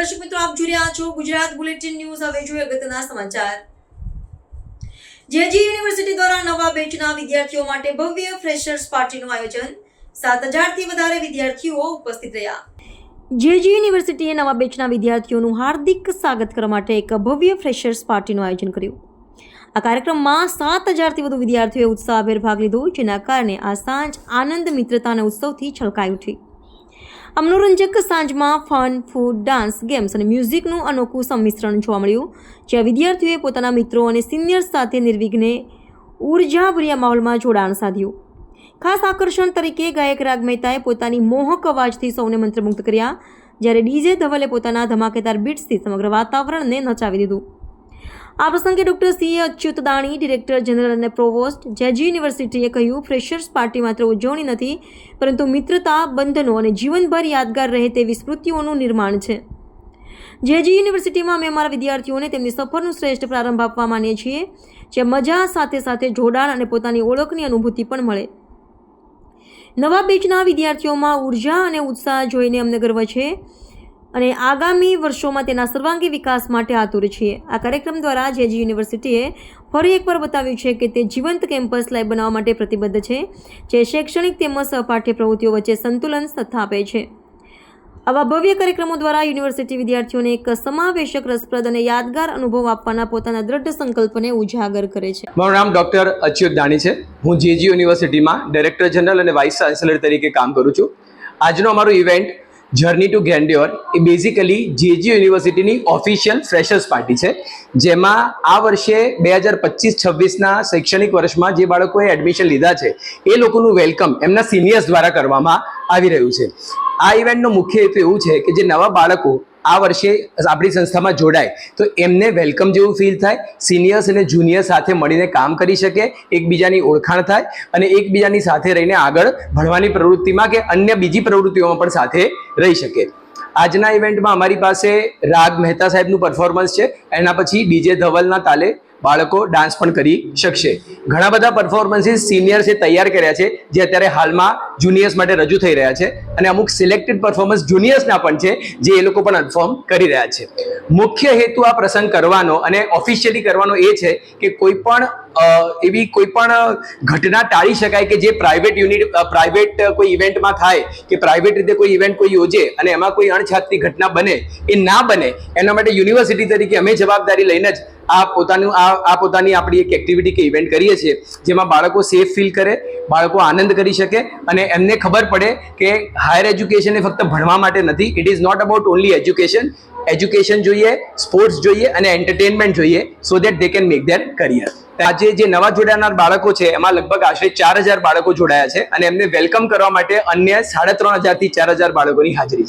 દર્શક મિત્રો, આપ જોઈ રહ્યા છો ગુજરાત બુલેટિન ન્યૂઝ. હવે જોઈએ અગત્યના સમાચાર. જેજી યુનિવર્સિટી દ્વારા નવા બેચના વિદ્યાર્થીઓ માટે ભવ્ય ફ્રેશર્સ પાર્ટીનું આયોજન. સાત હજારથી વધારે વિદ્યાર્થીઓ ઉપસ્થિત રહ્યા. જેજી યુનિવર્સિટીએ નવા બેચના વિદ્યાર્થીઓનું હાર્દિક સ્વાગત કરવા માટે એક ભવ્ય ફ્રેશર્સ પાર્ટીનું આયોજન કર્યું. આ કાર્યક્રમમાં સાત હજારથી વધુ વિદ્યાર્થીઓએ ઉત્સાહભેર ભાગ લીધો, જેના કારણે આ સાંજ આનંદ, મિત્રતા અને ઉત્સવથી છલકાઈ ઉઠી. આ મનોરંજક સાંજમાં ફન, ફૂડ, ડાન્સ, ગેમ્સ અને મ્યુઝિકનું અનોખું સંમિશ્રણ જોવા મળ્યું, જ્યાં વિદ્યાર્થીઓએ પોતાના મિત્રો અને સિનિયર્સ સાથે નિર્વિઘ્ને ઉર્જાભર્યા માહોલમાં જોડાણ સાધ્યું. ખાસ આકર્ષણ તરીકે ગાયક રાગ મહેતાએ પોતાની મોહક અવાજથી સૌને મંત્રમુગ્ધ કર્યા, જ્યારે ડીજે ધવલે પોતાના ધમાકેદાર બીટ્સથી સમગ્ર વાતાવરણને નચાવી દીધું. આ પ્રસંગે doctor C Achyut Dani director general અને પ્રોવોસ્ટ જેજી યુનિવર્સિટીએ કહ્યું, ફ્રેશર્સ પાર્ટી માત્ર ઉજવણી નથી, પરંતુ મિત્રતા, બંધનો અને જીવનભર યાદગાર રહે તેવી સ્મૃતિઓનું નિર્માણ છે. જેજી યુનિવર્સિટીમાં અમે અમારા વિદ્યાર્થીઓને તેમની સફરનું શ્રેષ્ઠ પ્રારંભ આપવા માનીએ છીએ, જે મજા સાથે સાથે જોડાણ અને પોતાની ઓળખની અનુભૂતિ પણ મળે. નવા બેચના વિદ્યાર્થીઓમાં ઊર્જા અને ઉત્સાહ જોઈને અમને ગર્વ છે. અને આગામી વર્ષોમાં તેના સર્વાંગી વિકાસ માટે આતુર છીએ આ કાર્યક્રમ દ્વારા જેજી યુનિવર્સિટીએ ફરી એકવાર બતાવ્યું છે કે તે જીવંત કેમ્પસ લાઈવ બનાવવા માટે પ્રતિબદ્ધ છે, જે શૈક્ષણિક તેમજ સહપાઠ્ય પ્રવૃત્તિઓ વચ્ચે સંતુલન સ્થાપે છે. આવા ભવ્ય કાર્યક્રમો દ્વારા યુનિવર્સિટી વિદ્યાર્થીઓને એક સમાવેશક, રસપ્રદ અને યાદગાર અનુભવ આપવાના પોતાના દ્રઢ સંકલ્પને ઉજાગર કરે છે. મારું નામ ડૉક્ટર અચ્યુત દાણી છે. હું જેજી યુનિવર્સિટીમાં ડાયરેક્ટર જનરલ અને વાઇસ ચાન્સેલર તરીકે કામ કરું છું. આજનો અમારો ઇવેન્ટ જર્ની ટુ ગ્રેન્ડ્યોર એ બેઝિકલી જેજી યુનિવર્સિટીની ઓફિશિયલ ફ્રેશર્સ પાર્ટી છે, જેમાં આ વર્ષે બે હજાર પચીસ છવ્વીસના શૈક્ષણિક વર્ષમાં જે બાળકોએ એડમિશન લીધા છે, એ લોકોનું વેલકમ એમના સિનિયર્સ દ્વારા કરવામાં આવી રહ્યું છે. આ ઇવેન્ટનો મુખ્ય હેતુ એવું છે કે જે નવા બાળકો આ વર્ષે આપણી સંસ્થામાં જોડાય. તો એમને વેલકમ જેવું ફીલ થાય સિનિયર્સ અને જુનિયર સાથે મળીને કામ કરી શકે, એકબીજાની ઓળખાણ થાય અને એકબીજાની સાથે રહીને આગળ ભણવાની પ્રવૃત્તિમાં કે અન્ય બીજી પ્રવૃત્તિઓમાં પણ સાથે રહી શકે. આજના ઇવેન્ટમાં અમારી પાસે રાગ મહેતા સાહેબનું પરફોર્મન્સ છે. એના પછી ડીજે ધવલના તાલે બાળકો ડાન્સ પણ કરી શકશે. ઘણા બધા પરફોર્મન્સીસ સિનિયર્સે તૈયાર કર્યા છે, જે અત્યારે હાલમાં જુનિયર્સ માટે રજૂ થઈ રહ્યા છે અને અમુક સિલેક્ટેડ પરફોર્મન્સ જુનિયર્સના પણ છે, જે એ લોકો પણ પરફોર્મ કરી રહ્યા છે. મુખ્ય હેતુ આ પ્રસંગ કરવાનો અને ઓફિશિયલી કરવાનો એ છે કે કોઈ પણ એવી કોઈ પણ ઘટના ટાળી શકાય કે જે પ્રાઇવેટ યુનિટ પ્રાઇવેટ કોઈ ઇવેન્ટમાં થાય કે પ્રાઇવેટ રીતે કોઈ ઇવેન્ટ કોઈ યોજે અને એમાં કોઈ અણછાતી ઘટના બને એ ના બને, એના માટે યુનિવર્સિટી તરીકે અમે જવાબદારી લઈને જ આ પોતાનું, આ આ પોતાની આપણી એક એક્ટિવિટી કે ઇવેન્ટ કરીએ છીએ, જેમાં બાળકો સેફ ફીલ કરે, બાળકો આનંદ કરી શકે અને એમને ખબર પડે કે હાયર એજ્યુકેશન એ ફક્ત ભણવા માટે નથી it is not about only education education જોઈએ, સ્પોર્ટ્સ જોઈએ અને એન્ટરટેનમેન્ટ જોઈએ so that they can make their career આજે જે નવા જોડાનાર બાળકો છે, એમાં લગભગ આશરે ચાર હજાર બાળકો જોડાયા છે અને એમને વેલકમ કરવા માટે અન્ય સાડા ત્રણ હજારથી ચાર હજાર બાળકોની હાજરી છે.